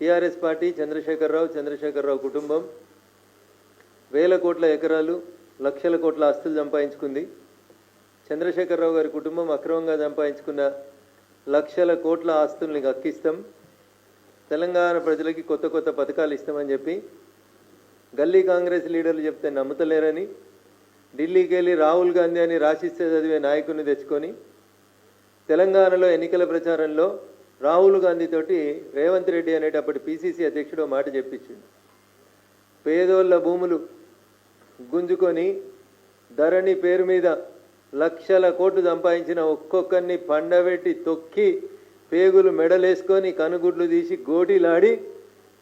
TRS party Chandrashekar Rao Chandrashekar Rao కుటుంబం. వేల కోట్ల ఎకరాలు లక్షల కోట్ల ఆస్తులు సంపాదించుకుంది. చంద్రశేఖరరావు గారి కుటుంబం అక్రమంగా సంపాదించుకున్న లక్షల కోట్ల ఆస్తుల్ని అక్కిస్తాం తెలంగాణ ప్రజలకి కొత్త కొత్త పథకాలు ఇస్తామని చెప్పి గల్లీ కాంగ్రెస్ లీడర్లు చెప్తే నమ్ముతలేరని ఢిల్లీకి వెళ్ళి రాహుల్ గాంధీ అని రాసిస్తే చదివే నాయకుడిని తెచ్చుకొని తెలంగాణలో ఎన్నికల ప్రచారంలో రాహుల్ గాంధీతోటి రేవంత్ రెడ్డి అనేటప్పటి పిసిసి అధ్యక్షుడు మాట చెప్పించింది పేదోళ్ళ భూములు గుంజుకొని ధరణి పేరు మీద లక్షల కోట్లు సంపాదించిన ఒక్కొక్కరిని పండబెట్టి తొక్కి పేగులు మెడలేసుకొని కనుగుడ్లు తీసి గోటీలాడి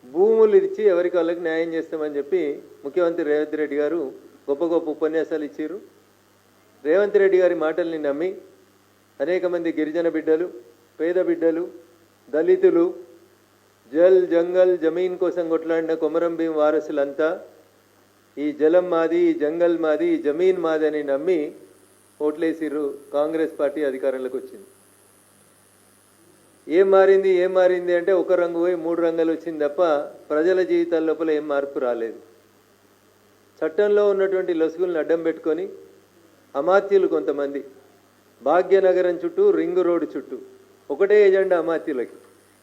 భూములు ఇచ్చి ఎవరికి వాళ్ళకి న్యాయం చేస్తామని చెప్పి ముఖ్యమంత్రి రేవంత్ రెడ్డి గారు గొప్ప గొప్ప ఉపన్యాసాలు ఇచ్చారు రేవంత్ రెడ్డి గారి మాటల్ని నమ్మి అనేక మంది గిరిజన బిడ్డలు పేద బిడ్డలు దళితులు జల్ జంగల్ జమీన్ కోసం కొట్లాడిన కొమరం భీం వారసులంతా ఈ జలం మాది ఈ జంగల్ మాది ఈ జమీన్ మాది అని నమ్మి ఓట్లేసిర్రు కాంగ్రెస్ పార్టీ అధికారంలోకి వచ్చింది. ఏం మారింది ఏం మారింది అంటే ఒక రంగు పోయి మూడు రంగులు వచ్చింది తప్ప ప్రజల జీవితాల లోపల ఏం మార్పు రాలేదు. చట్టంలో ఉన్నటువంటి లొసుగులను అడ్డం పెట్టుకొని అమాత్యులు కొంతమంది భాగ్యనగరం చుట్టూ రింగ్ రోడ్డు చుట్టూ ఒకటే ఎజెండా అమాత్యులకి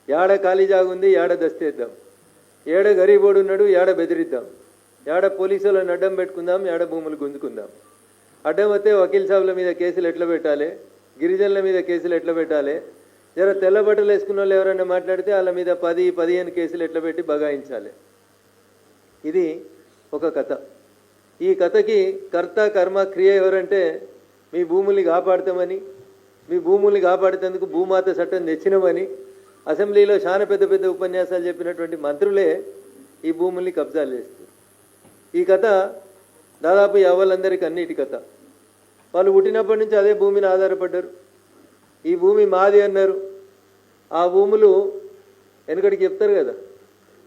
ఏడ ఖాళీ జాగుంది ఏడ దస్తేద్దాం ఏడ గరీబోడు ఉన్నాడు ఏడ బెదిరిద్దాం. ఏడ పోలీసులను అడ్డం పెట్టుకుందాం ఏడ భూములు గుంజుకుందాం. అడ్డం వస్తే వకీల్ సాబుల మీద కేసులు ఎట్లా పెట్టాలి? గిరిజనుల మీద కేసులు ఎట్లా పెట్టాలి? జర తెల్ల బట్టలు వేసుకున్న వాళ్ళు ఎవరైనా మాట్లాడితే వాళ్ళ మీద పది పదిహేను కేసులు ఎట్లా పెట్టి బగాయించాలి. ఇది ఒక కథ. ఈ కథకి కర్త కర్మ క్రియ ఎవరంటే మీ భూముల్ని కాపాడుతామని మీ భూముల్ని కాపాడేందుకు భూమాత చట్టం తెచ్చినామని అసెంబ్లీలో చాలా పెద్ద పెద్ద ఉపన్యాసాలు చెప్పినటువంటి మంత్రులే ఈ భూముల్ని కబ్జాలు చేస్తారు ఈ కథ దాదాపు యవ్వలందరికీ అన్నిటి కథ. వాళ్ళు పుట్టినప్పటి నుంచి అదే భూమిని ఆధారపడ్డారు. ఈ భూమి మాది అన్నారు. ఆ భూములు వెనకడికి చెప్తారు కదా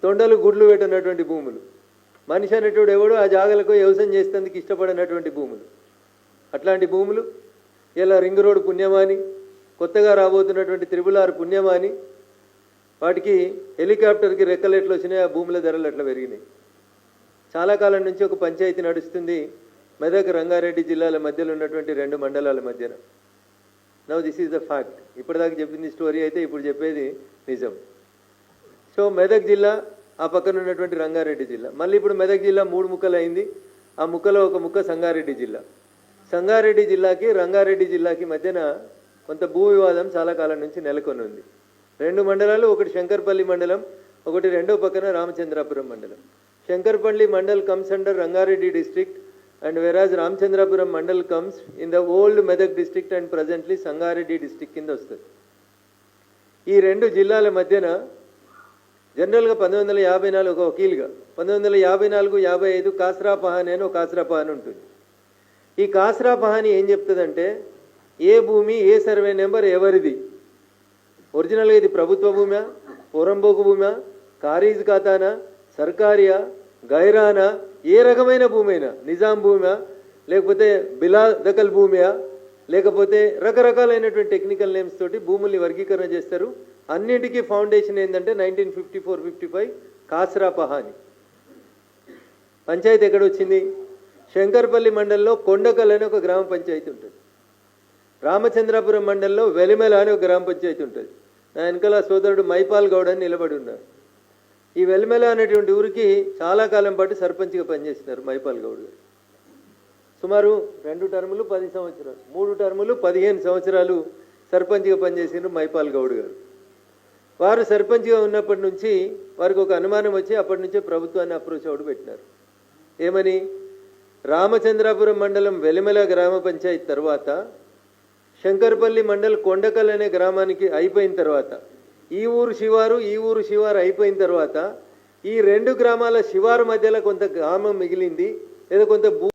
తొండలు గుడ్లు పెట్టినటువంటి భూములు. మనిషి అనేటువంటి ఎవడు ఆ జాగలకు వ్యవసాయం చేసేందుకు ఇష్టపడినటువంటి భూములు. అట్లాంటి భూములు ఇలా రింగ్ రోడ్ పుణ్యమాని కొత్తగా రాబోతున్నటువంటి త్రిబులార్ పుణ్యమాని వాటికి హెలికాప్టర్కి రెక్కలు ఎట్లా వచ్చినాయి ఆ భూముల ధరలు ఎట్లా పెరిగినాయి. చాలా కాలం నుంచి ఒక పంచాయతీ నడుస్తుంది మెదక్ రంగారెడ్డి జిల్లాల మధ్యలో ఉన్నటువంటి రెండు మండలాల మధ్యన. Now this is the fact ఇప్పటిదాకా చెప్పింది స్టోరీ అయితే ఇప్పుడు చెప్పేది నిజం. సో మెదక్ జిల్లా ఆ పక్కన ఉన్నటువంటి రంగారెడ్డి జిల్లా. మళ్ళీ ఇప్పుడు మెదక్ జిల్లా మూడు ముక్కలు అయింది ఆ ముక్కలో ఒక ముక్క సంగారెడ్డి జిల్లా. సంగారెడ్డి జిల్లాకి రంగారెడ్డి జిల్లాకి మధ్యన కొంత భూ వివాదం చాలా కాలం నుంచి నెలకొని ఉంది రెండు మండలాలు ఒకటి శంకర్పల్లి మండలం ఒకటి రెండో పక్కన రామచంద్రాపురం మండలం. Shankarpally mandal comes under Rangareddy district and whereas Ramachandrapuram mandal comes in the old Medak district and presently Sangareddy district కింద వస్తుంది. ఈ రెండు జిల్లాల మధ్యన జనరల్గా పంతొమ్మిది వందల యాభై నాలుగు ఒక వకీల్గా పంతొమ్మిది వందల యాభై నాలుగు యాభై ఐదు కాసరాపహాని అని ఒక కాసరా ఉంటుంది. ఈ కాసరా పహాని ఏం చెప్తుందంటే ఏ భూమి ఏ సర్వే నెంబర్ ఎవరిది? ఒరిజినల్గా ఇది ప్రభుత్వ భూమా పొరంబోకు భూమా ఖారీజ్ ఖాతానా సర్కారియా గైరానా ఏ రకమైన భూమైనా? నిజాం భూమా లేకపోతే బిలా దకల్ భూమియా లేకపోతే రకరకాలైనటువంటి టెక్నికల్ నేమ్స్ తోటి భూముల్ని వర్గీకరణ చేస్తారు. అన్నింటికీ ఫౌండేషన్ ఏంటంటే nineteen fifty four fifty five khasra pahani. Panchayat ఎక్కడ వచ్చింది శంకర్పల్లి మండలంలో కొండకల్ అనే ఒక గ్రామ పంచాయతీ ఉంటుంది. రామచంద్రాపురం మండలంలో వెలిమెల అనే ఒక గ్రామ పంచాయతీ ఉంటుంది. నా వెనకాల సోదరుడు మైపాల్ గౌడ్ అని నిలబడి ఉన్నారు. ఈ వెలిమెల అనేటువంటి ఊరికి చాలా కాలం పాటు సర్పంచ్గా పనిచేసినారు మైపాల్ గౌడ్ గారు. సుమారు రెండు టర్ములు పది సంవత్సరాలు మూడు టర్ములు పదిహేను సంవత్సరాలు సర్పంచ్గా పనిచేసిన మైపాల్ గౌడ్ గారు. వారు సర్పంచ్గా ఉన్నప్పటి నుంచి వారికి ఒక అనుమానం వచ్చి అప్పటి నుంచే ప్రభుత్వాన్ని అప్రోచ్ అవుట్ పెట్టినారు. ఏమని? రామచంద్రాపురం మండలం వెలిమెల గ్రామ పంచాయతీ తర్వాత శంకర్పల్లి మండల్ కొండకల్ అనే గ్రామానికి అయిపోయిన తర్వాత ఈ ఊరు శివారు ఈ ఊరు శివారు అయిపోయిన తర్వాత ఈ రెండు గ్రామాల శివారు మధ్యలో కొంత గ్రామం మిగిలింది లేదా కొంత భూ